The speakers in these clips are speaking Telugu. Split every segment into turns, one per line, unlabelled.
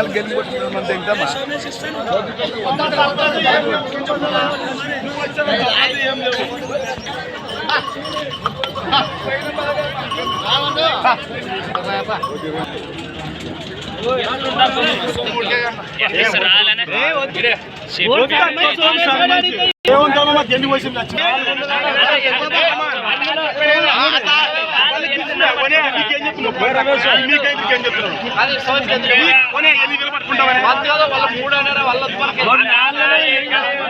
నెలలు గెలిచి కొట్టుకున్నాం అంతే ఇంకా
చూడు ఆలోచన ఎవరు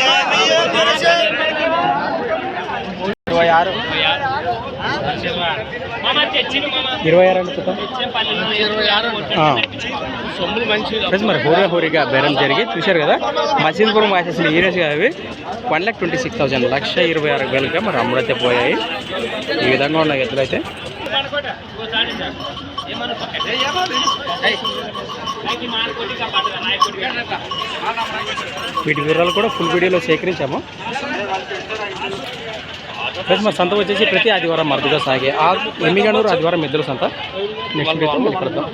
ఇరవై ఆరు. ఇరవై ఆరు అనుకుంటా ఫ్రెండ్స్ మరి హోరీ హోరీగా బేరం జరిగి చూశారు కదా? మసీద్పురం వాసేసిన కదా అవి one lakh twenty six thousand లక్ష ఇరవై ఆరు వేలుగా మరి అమ్ముడైతే పోయాయి. ఈ విధంగా ఉన్నాయి ఎద్దులైతే వీటి వివరాలు కూడా ఫుల్ వీడియోలో సేకరించాము. ప్లస్ మా సంత వచ్చేసి ప్రతి ఆదివారం మరుదుగా సాగే ఆ ఎమ్మిగనూరు ఆదివారం ఇద్దరు సంత నెక్స్ట్ వీడియో మళ్ళీ కలుద్దాం